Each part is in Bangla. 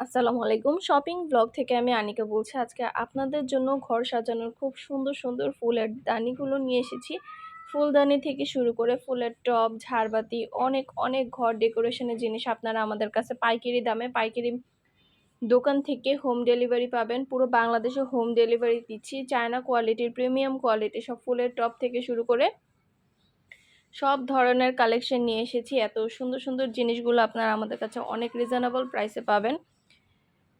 আসসালামু আলাইকুম। শপিং ব্লগ থেকে আমি আনিকা বলছি। আজকে আপনাদের জন্য ঘর সাজানোর খুব সুন্দর সুন্দর ফুলের দানিগুলো নিয়ে এসেছি। ফুলদানি থেকে শুরু করে ফুলের টব, ঝাড়বাতি, অনেক অনেক ঘর ডেকোরেশনের জিনিস আপনারা আমাদের কাছে পাইকারি দামে, পাইকারি দোকান থেকে হোম ডেলিভারি পাবেন। পুরো বাংলাদেশে হোম ডেলিভারি দিচ্ছি। চায়না কোয়ালিটির, প্রিমিয়াম কোয়ালিটি সব ফুলের টব থেকে শুরু করে সব ধরনের কালেকশন নিয়ে এসেছি। এত সুন্দর সুন্দর জিনিসগুলো আপনারা আমাদের কাছে অনেক রিজনেবল প্রাইসে পাবেন।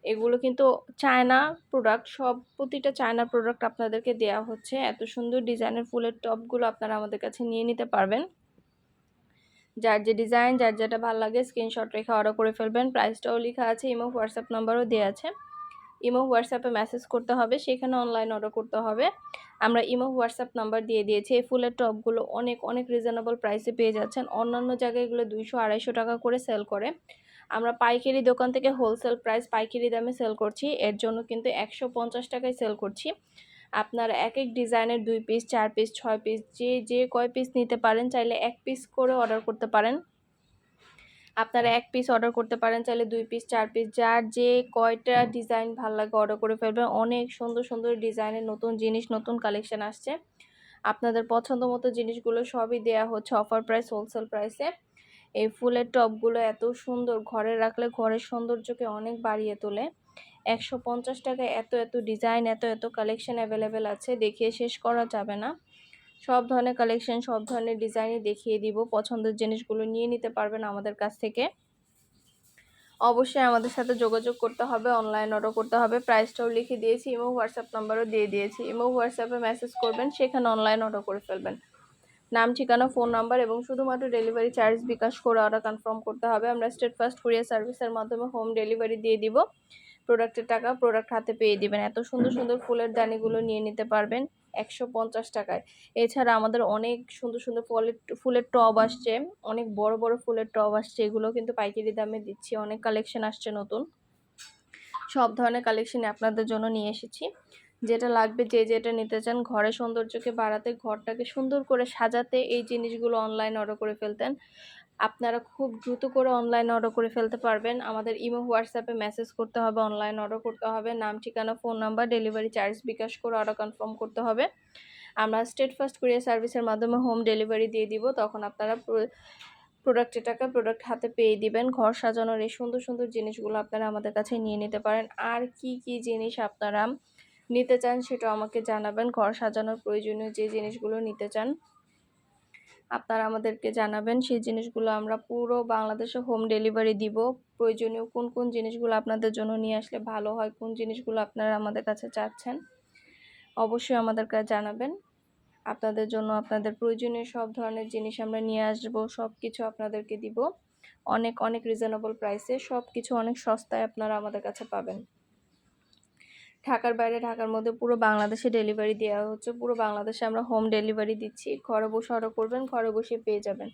এগুলো কিন্তু চায়না প্রোডাক্ট সব প্রতিটা চায়না প্রোডাক্ট আপনাদেরকে দেওয়া হচ্ছে। এত সুন্দর ডিজাইনের ফুলের টপগুলো আপনারা আমাদের কাছে নিয়ে নিতে পারবেন। যার যে ডিজাইন, যার যেটা ভালো লাগে স্ক্রিনশট রেখে অর্ডার করে ফেলবেন। প্রাইসটাও লেখা আছে ইমো হোয়াটসঅ্যাপ নাম্বারও দেওয়া আছে। ইমো হোয়াটসঅ্যাপে মেসেজ করতে হবে, সেখানে অনলাইন অর্ডার করতে হবে। আমরা ইমো হোয়াটসঅ্যাপ নাম্বার দিয়ে দিয়েছি। এই ফুলের টপগুলো অনেক অনেক রিজনেবল প্রাইসে পেয়ে যাচ্ছেন। অন্যান্য জায়গায় এগুলো দুইশো আড়াইশো টাকা করে সেল করে। আমরা পাইকারি দোকান থেকে হোলসেল প্রাইস পাইকারি দামে সেল করছি। এর জন্য কিন্তু একশো পঞ্চাশ টাকায় সেল করছি। আপনারা এক এক ডিজাইনের দুই পিস চার পিস ছয় পিস যে যে কয় পিস নিতে পারেন চাইলে এক পিস করে অর্ডার করতে পারেন। আপনারা এক পিস অর্ডার করতে পারেন চাইলে দুই পিস চার পিস যার যে কয়টা ডিজাইন ভালো লাগে অর্ডার করে ফেলবেন। অনেক সুন্দর সুন্দর ডিজাইনের নতুন জিনিস, নতুন কালেকশন আসছে। আপনাদের পছন্দ মতো জিনিসগুলো সবই দেয়া হচ্ছে অফার প্রাইস হোলসেল প্রাইসে এই ফুলের টবগুলো এত সুন্দর, ঘরে রাখলে ঘরের সৌন্দর্যকে অনেক বাড়িয়ে তোলে। একশো পঞ্চাশ টাকায় এত এত ডিজাইন, এত এত কালেকশন অ্যাভেলেবেল আছে, দেখিয়ে শেষ করা যাবে না। সব ধরনের কালেকশন সব ধরনের ডিজাইনই দেখিয়ে দিব। পছন্দের জিনিসগুলো নিয়ে নিতে পারবেন আমাদের কাছ থেকে। অবশ্যই আমাদের সাথে যোগাযোগ করতে হবে অনলাইন অর্ডার করতে হবে। প্রাইসটাও লিখে দিয়েছি ইমো হোয়াটসঅ্যাপ নাম্বারও দিয়ে দিয়েছি। ইমো হোয়াটসঅ্যাপে মেসেজ করবেন, সেখানে অনলাইন অর্ডার করে ফেলবেন। নাম, ঠিকানা, ফোন নাম্বার এবং শুধুমাত্র ডেলিভারি চার্জ বিকাশ করে অর্ডার কনফার্ম করতে হবে। আমরা স্টেট ফার্স্ট কুরিয়ার সার্ভিসের মাধ্যমে হোম ডেলিভারি দিয়ে দিব। প্রোডাক্টের টাকা প্রোডাক্ট হাতে পেয়ে দিবেন। এত সুন্দর সুন্দর ফুলের দানিগুলো নিয়ে নিতে পারবেন একশো পঞ্চাশ টাকায়। এছাড়া আমাদের অনেক সুন্দর সুন্দর ফলের, ফুলের টব আসছে। অনেক বড় বড় ফুলের টব আসছে। এগুলো কিন্তু পাইকারি দামে দিচ্ছি। অনেক কালেকশন আসছে নতুন। সব ধরনের কালেকশন আপনাদের জন্য নিয়ে এসেছি। যেটা লাগবে যে যেটা নিতে চান ঘরে সৌন্দর্যকে বাড়াতে, ঘরটাকে সুন্দর করে সাজাতে এই জিনিসগুলো অনলাইন অর্ডার করে ফেলতেন। আপনারা খুব দ্রুত করে অনলাইন অর্ডার করে ফেলতে পারবেন। আমাদের ইমো হোয়াটসঅ্যাপে মেসেজ করতে হবে অনলাইন অর্ডার করতে হবে। নাম, ঠিকানা phone number delivery charge bKash করে অর্ডার কনফার্ম করতে হবে। আমরা স্টেট ফার্স্ট কুরিয়ার সার্ভিসের মাধ্যমে হোম ডেলিভারি দিয়ে দিব। তখন আপনারা প্রোডাক্টের টাকা প্রোডাক্ট হাতে পেয়ে দিবেন। ঘর সাজানোর এই সুন্দর সুন্দর জিনিসগুলো আপনারা আমাদের কাছে নিয়ে নিতে পারেন। আর কি কি জিনিস আপনারা নিতে চান সেটা আমাকে জানাবেন। ঘর সাজানোর প্রয়োজনীয় যে জিনিসগুলো নিতে চান, আপনারা আমাদেরকে জানাবেন। সেই জিনিসগুলো আমরা পুরো বাংলাদেশে হোম ডেলিভারি দিব। প্রয়োজনীয় কোন কোন জিনিসগুলো আপনাদের জন্য নিয়ে আসলে ভালো হয়, কোন জিনিসগুলো আপনারা আমাদের কাছে চাচ্ছেন, অবশ্যই আমাদের কাছে জানাবেন। আপনাদের জন্য আপনাদের প্রয়োজনীয় সব ধরনের জিনিস আমরা নিয়ে আসব সব কিছু আপনাদেরকে দিব। অনেক অনেক রিজনেবল প্রাইসে সব কিছু অনেক সস্তায় আপনারা আমাদের কাছে পাবেন। ঢাকার বাইরে, ঢাকার মধ্যে পুরো বাংলাদেশে ডেলিভারি দেওয়া হচ্ছে। পুরো বাংলাদেশে আমরা হোম ডেলিভারি দিচ্ছি। ঘরে বসে অর্ডার করবেন, ঘরে বসে পেয়ে যাবেন।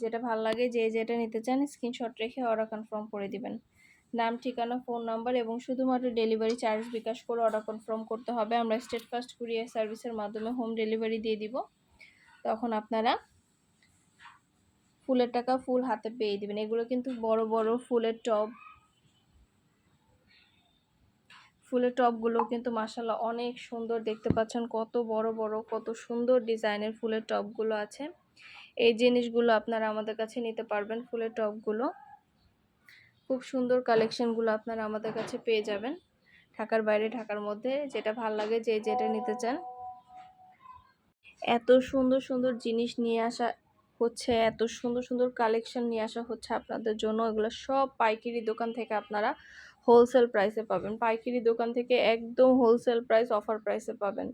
যেটা ভালো লাগে, যে যেটা নিতে চান স্ক্রিনশট রেখে অর্ডার কনফার্ম করে দিবেন। নাম, ঠিকানা ফোন নাম্বার এবং শুধুমাত্র ডেলিভারি চার্জ বিকাশ করে অর্ডার কনফার্ম করতে হবে। আমরা স্টেট ফার্স্ট কুরিয়ার সার্ভিসের মাধ্যমে হোম ডেলিভারি দিয়ে দিব। তখন আপনারা ফুলের টাকা ফুল হাতে পেয়ে দিবেন। এগুলো কিন্তু বড় বড় ফুলের টব। ফুলের টপগুলো কিন্তু মাসাল্লাহ অনেক সুন্দর দেখতে পাচ্ছেন। কত বড় বড়, কত সুন্দর ডিজাইনের ফুলের টপগুলো আছে। এই জিনিসগুলো আপনারা আমাদের কাছে নিতে পারবেন ফুলের টপগুলো। খুব সুন্দর কালেকশনগুলো আপনারা আমাদের কাছে পেয়ে যাবেন। ঢাকার বাইরে, ঢাকার মধ্যে যেটা ভালো লাগে যে যেটা নিতে চান। এত সুন্দর সুন্দর জিনিস নিয়ে আসা হচ্ছে, এত সুন্দর সুন্দর কালেকশন নিয়ে আসা হচ্ছে আপনাদের জন্য। এগুলো সব পাইকারি দোকান থেকে আপনারা হোলসেল প্রাইসে পাবেন। পাইকারি দোকান থেকে একদম হোলসেল প্রাইস অফার প্রাইসে পাবেন।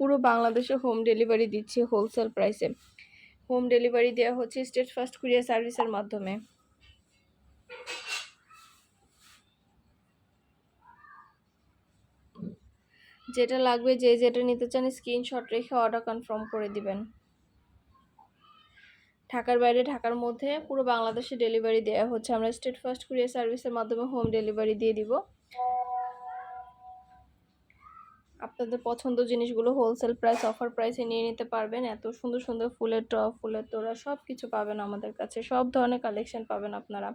পুরো বাংলাদেশে হোম ডেলিভারি দিচ্ছি হোলসেল প্রাইসে হোম ডেলিভারি দেওয়া হচ্ছে স্টেট ফার্স্ট কুরিয়ার সার্ভিসের মাধ্যমে। যেটা লাগবে, যে যেটা নিতে চান স্ক্রিনশট রেখে অর্ডার কনফার্ম করে দিবেন। ঢাকার বাইরে, ঢাকার মধ্যে পুরো বাংলাদেশে ডেলিভারি দেওয়া হচ্ছে। আমরা স্টেট ফার্স্ট কুরিয়ার সার্ভিসের মাধ্যমে হোম ডেলিভারি দিয়ে দিব। আপনাদের পছন্দ জিনিসগুলো হোলসেল প্রাইস অফার প্রাইসে নিয়ে নিতে পারবেন। এত সুন্দর সুন্দর ফুলের টপ ফুলের তোড়া সব কিছু পাবেন আমাদের কাছে। সব ধরনের কালেকশন পাবেন আপনারা।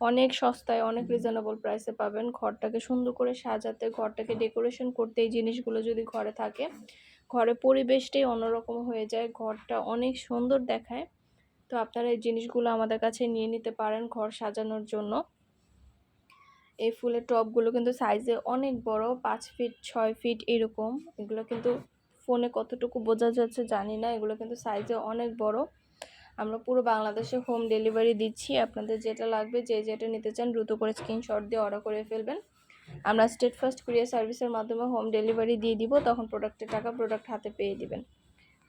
অনেক সস্তায়, অনেক রিজনেবল প্রাইসে পাবেন। ঘরটাকে সুন্দর করে সাজাতে, ঘরটাকে ডেকোরেশন করতে এই জিনিসগুলো যদি ঘরে থাকে, ঘরে পরিবেশটাই অন্যরকম হয়ে যায়। ঘরটা অনেক সুন্দর দেখায়। তো আপনারা এই জিনিসগুলো আমাদের কাছে নিয়ে নিতে পারেন ঘর সাজানোর জন্য। এই ফুলের টবগুলো কিন্তু সাইজে অনেক বড়, পাঁচ ফিট ছয় ফিট এরকম। এগুলো কিন্তু ফোনে কতটুকু বোঝা যাচ্ছে জানি না, এগুলো কিন্তু সাইজে অনেক বড়। আমরা পুরো বাংলাদেশে হোম ডেলিভারি দিচ্ছি। আপনাদের যেটা লাগবে, যে যেটা নিতে চান দ্রুত করে স্ক্রিনশট দিয়ে অর্ডার করে ফেলবেন। আমরা স্টেট ফার্স্ট কুরিয়ার সার্ভিসের মাধ্যমে হোম ডেলিভারি দিয়ে দিব, তখন প্রোডাক্টের টাকা প্রোডাক্ট হাতে পেয়ে দিবেন।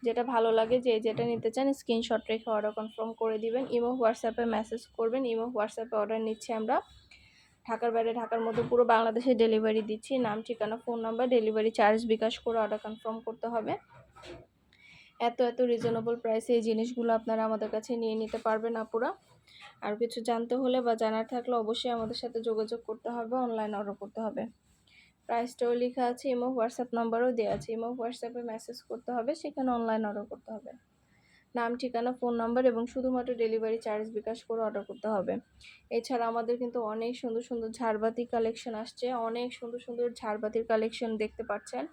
যেটা ভালো লাগে যে যেটা নিতে চান স্ক্রিনশট রেখে অর্ডার কনফার্ম করে দিবেন। ইমো, হোয়াটসঅ্যাপে মেসেজ করবেন। ইমো, হোয়াটসঅ্যাপে অর্ডার নিচ্ছি আমরা। ঢাকার বাইরে, ঢাকার মধ্যে পুরো বাংলাদেশে ডেলিভারি দিচ্ছি। নাম, ঠিকানা phone number delivery charge bKash করে অর্ডার কনফার্ম করতে হবে। এত এত রিজনেবল প্রাইসে এই জিনিসগুলো আপনারা আমাদের কাছে নিয়ে নিতে পারবেন আপুরা। আর কিছু জানতে হলে বা জানার থাকলে অবশ্যই আমাদের সাথে যোগাযোগ করতে হবে অনলাইন অর্ডার করতে হবে। প্রাইসটাও লেখা আছে ইমো হোয়াটসঅ্যাপ নাম্বারও দেওয়া আছে। ইমো হোয়াটসঅ্যাপে মেসেজ করতে হবে, সেখানে অনলাইন অর্ডার করতে হবে। নাম, ঠিকানা ফোন নাম্বার এবং শুধুমাত্র ডেলিভারি চার্জ বিকাশ করে অর্ডার করতে হবে। এছাড়া আমাদের কিন্তু অনেক সুন্দর সুন্দর ঝাড়বাতি কালেকশন আসছে। অনেক সুন্দর সুন্দর ঝাড়বাতির কালেকশন দেখতে পাচ্ছেন।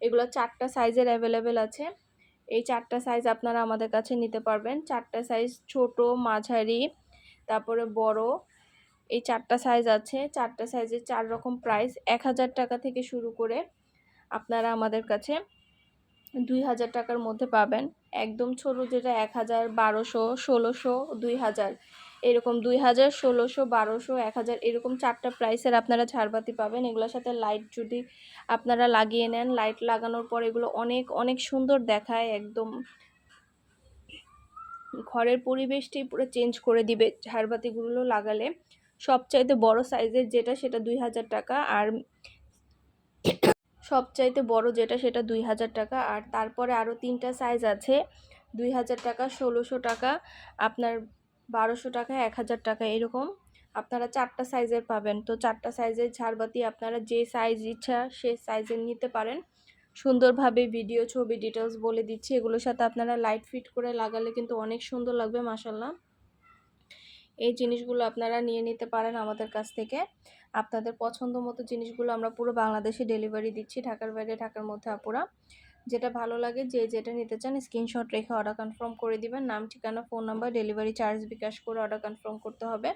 এগুলো চারটা সাইজের অ্যাভেলেবেল আছে। এই চারটা সাইজ আপনারা আমাদের কাছে নিতে পারবেন। চারটা সাইজ ছোট, মাঝারি, তারপরে বড় এই চারটা সাইজ আছে। চারটা সাইজের চার রকম প্রাইস এক হাজার টাকা থেকে শুরু করে আপনারা আমাদের কাছে দুই হাজার টাকার মধ্যে পাবেন। একদম ছোট যেটা এক হাজার, বারোশো, ষোলোশো, দুই হাজার। এরকম দুই হাজার, ষোলোশো, বারোশো, এক হাজার এরকম চারটা প্রাইসের আপনারা ঝাড়বাতি পাবেন। এগুলোর সাথে লাইট যদি আপনারা লাগিয়ে নেন লাইট লাগানোর পর এগুলো অনেক অনেক সুন্দর দেখায়। একদম ঘরের পরিবেশটি পুরো চেঞ্জ করে দিবে। ঝাড়বাতিগুলো লাগালে সবচাইতে বড় সাইজের যেটা সেটা দুই হাজার টাকা আর সবচাইতে বড় যেটা সেটা দুই হাজার টাকা। আর তারপরে আরও তিনটা সাইজ আছে, দুই হাজার টাকা, ষোলোশো টাকা, আপনার বারোশো টাকা, এক হাজার টাকা, এরকম। আপনারা চারটা সাইজের পাবেন। তো চারটা সাইজের ঝাড়বাতি আপনারা যে সাইজ ইচ্ছা সে সাইজের নিতে পারেন। সুন্দরভাবে ভিডিও, ছবি ডিটেলস বলে দিচ্ছি। এগুলোর সাথে আপনারা লাইট ফিট করে লাগালে কিন্তু অনেক সুন্দর লাগবে মাসাল্লাহ এই জিনিসগুলো আপনারা নিয়ে নিতে পারেন আমাদের কাছ থেকে। আপনাদের পছন্দ মতো জিনিসগুলো আমরা পুরো বাংলাদেশে ডেলিভারি দিচ্ছি, ঢাকার বাইরে, ঢাকার মধ্যে আপুরা। যেটা ভালো লাগে যে যেটা নিতে চান স্ক্রিনশট রেখে অর্ডার কনফার্ম করে দিবেন। নাম, ঠিকানা phone number delivery charge bKash করে অর্ডার কনফার্ম করতে হবে।